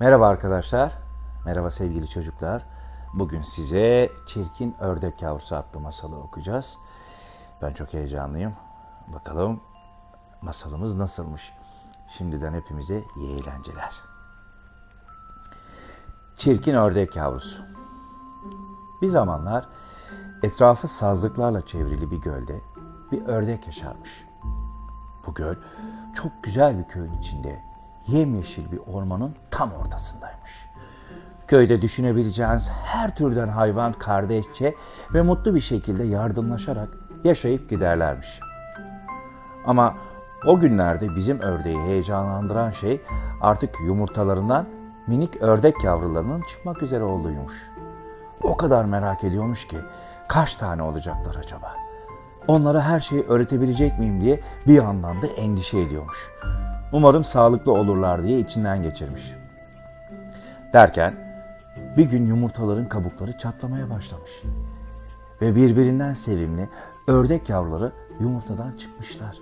Merhaba arkadaşlar. Merhaba sevgili çocuklar. Bugün size Çirkin Ördek Yavrusu adlı masalı okuyacağız. Ben çok heyecanlıyım. Bakalım masalımız nasılmış. Şimdiden hepimize iyi eğlenceler. Çirkin Ördek Yavrusu Bir zamanlar etrafı sazlıklarla çevrili bir gölde bir ördek yaşarmış. Bu göl çok güzel bir köyün içinde yemyeşil bir ormanın tam ortasındaymış. Köyde düşünebileceğiniz her türden hayvan kardeşçe ve mutlu bir şekilde yardımlaşarak yaşayıp giderlermiş. Ama o günlerde bizim ördeği heyecanlandıran şey artık yumurtalarından minik ördek yavrularının çıkmak üzere olduğuymuş. O kadar merak ediyormuş ki kaç tane olacaklar acaba? Onlara her şeyi öğretebilecek miyim diye bir yandan da endişe ediyormuş. Umarım sağlıklı olurlar diye içinden geçirmiş. Derken bir gün yumurtaların kabukları çatlamaya başlamış. Ve birbirinden sevimli ördek yavruları yumurtadan çıkmışlar.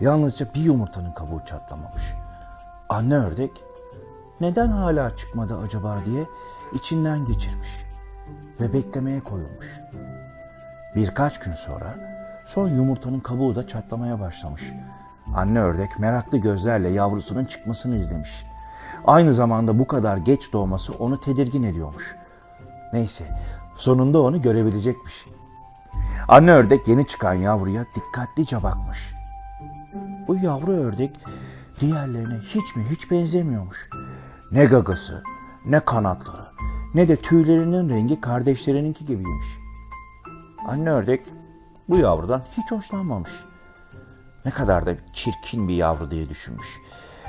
Yalnızca bir yumurtanın kabuğu çatlamamış. Anne ördek neden hala çıkmadı acaba diye içinden geçirmiş ve beklemeye koyulmuş. Birkaç gün sonra son yumurtanın kabuğu da çatlamaya başlamış. Anne ördek meraklı gözlerle yavrusunun çıkmasını izlemiş. Aynı zamanda bu kadar geç doğması onu tedirgin ediyormuş. Neyse sonunda onu görebilecekmiş. Anne ördek yeni çıkan yavruya dikkatlice bakmış. Bu yavru ördek diğerlerine hiç mi hiç benzemiyormuş. Ne gagası, ne kanatları, ne de tüylerinin rengi kardeşlerininki gibiymiş. Anne ördek bu yavrudan hiç hoşlanmamış. Ne kadar da çirkin bir yavru diye düşünmüş.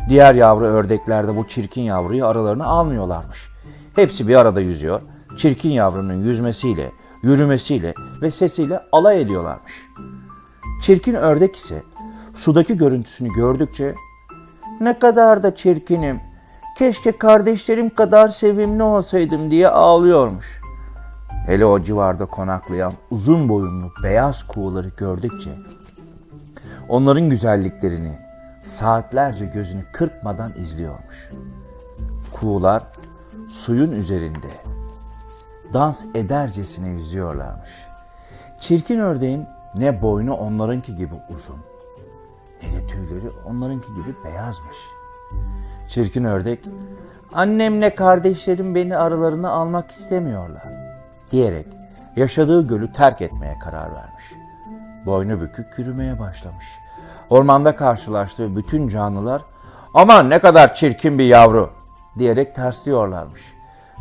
Diğer yavru ördekler de bu çirkin yavruyu aralarına almıyorlarmış. Hepsi bir arada yüzüyor. Çirkin yavrunun yüzmesiyle, yürümesiyle ve sesiyle alay ediyorlarmış. Çirkin ördek ise sudaki görüntüsünü gördükçe ne kadar da çirkinim, keşke kardeşlerim kadar sevimli olsaydım diye ağlıyormuş. Hele o civarda konaklayan uzun boyunlu beyaz kuğuları gördükçe onların güzelliklerini saatlerce gözünü kırpmadan izliyormuş. Kuğular suyun üzerinde dans edercesine yüzüyorlarmış. Çirkin ördeğin ne boynu onlarınki gibi uzun ne de tüyleri onlarınki gibi beyazmış. Çirkin ördek, annemle kardeşlerim beni aralarına almak istemiyorlar diyerek yaşadığı gölü terk etmeye karar vermiş. Boynu bükük yürümeye başlamış. Ormanda karşılaştığı bütün canlılar aman ne kadar çirkin bir yavru diyerek tersliyorlarmış.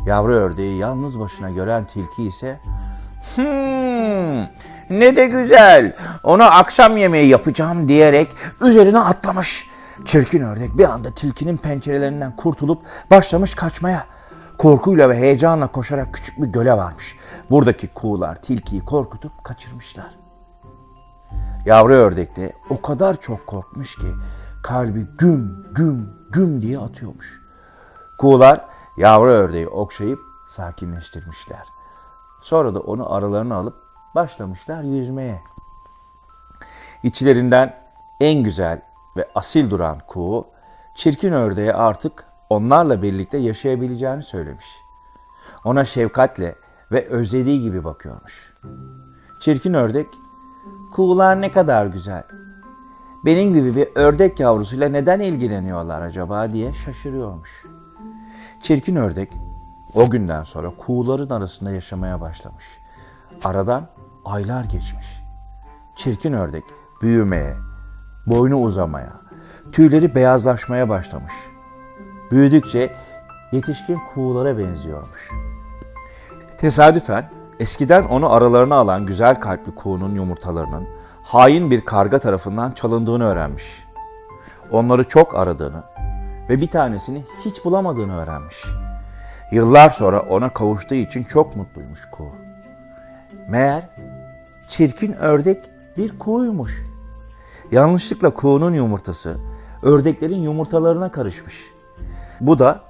Yavru ördeği yalnız başına gören tilki ise Hmm, ne de güzel. Ona akşam yemeği yapacağım diyerek üzerine atlamış. Çirkin ördek bir anda tilkinin pençelerinden kurtulup başlamış kaçmaya. Korkuyla ve heyecanla koşarak küçük bir göle varmış. Buradaki kuğular tilkiyi korkutup kaçırmışlar. Yavru ördek de o kadar çok korkmuş ki kalbi güm güm güm diye atıyormuş. Kuğular yavru ördeği okşayıp sakinleştirmişler. Sonra da onu aralarına alıp başlamışlar yüzmeye. İçlerinden en güzel ve asil duran kuğu, çirkin ördeğe artık onlarla birlikte yaşayabileceğini söylemiş. Ona şefkatle ve özlediği gibi bakıyormuş. Çirkin ördek, kuğular ne kadar güzel. Benim gibi bir ördek yavrusuyla neden ilgileniyorlar acaba diye şaşırıyormuş. Çirkin ördek o günden sonra kuğuların arasında yaşamaya başlamış. Aradan aylar geçmiş. Çirkin ördek büyümeye, boynu uzamaya, tüyleri beyazlaşmaya başlamış. Büyüdükçe yetişkin kuğulara benziyormuş. Tesadüfen eskiden onu aralarına alan güzel kalpli kuğunun yumurtalarının hain bir karga tarafından çalındığını öğrenmiş. Onları çok aradığını ve bir tanesini hiç bulamadığını öğrenmiş. Yıllar sonra ona kavuştuğu için çok mutluymuş kuğu. Meğer çirkin ördek bir kuğuymuş. Yanlışlıkla kuğunun yumurtası ördeklerin yumurtalarına karışmış. Bu da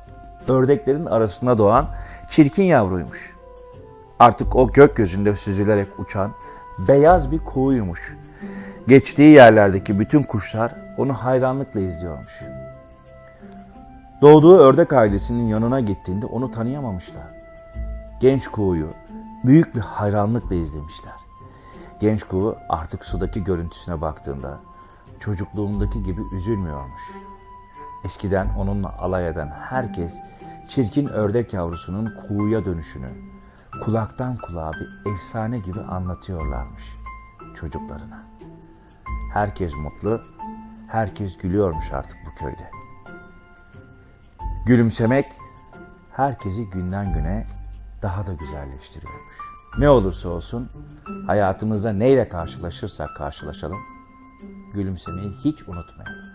ördeklerin arasında doğan çirkin yavruymuş. Artık o gökyüzünde süzülerek uçan beyaz bir kuğuymuş. Geçtiği yerlerdeki bütün kuşlar onu hayranlıkla izliyormuş. Doğduğu ördek ailesinin yanına gittiğinde onu tanıyamamışlar. Genç kuğuyu büyük bir hayranlıkla izlemişler. Genç kuğu artık sudaki görüntüsüne baktığında çocukluğundaki gibi üzülmüyormuş. Eskiden onunla alay eden herkes çirkin ördek yavrusunun kuğuya dönüşünü kulaktan kulağa bir efsane gibi anlatıyorlarmış çocuklarına. Herkes mutlu, herkes gülüyormuş artık bu köyde. Gülümsemek herkesi günden güne daha da güzelleştiriyormuş. Ne olursa olsun hayatımızda neyle karşılaşırsak karşılaşalım gülümsemeyi hiç unutmayalım.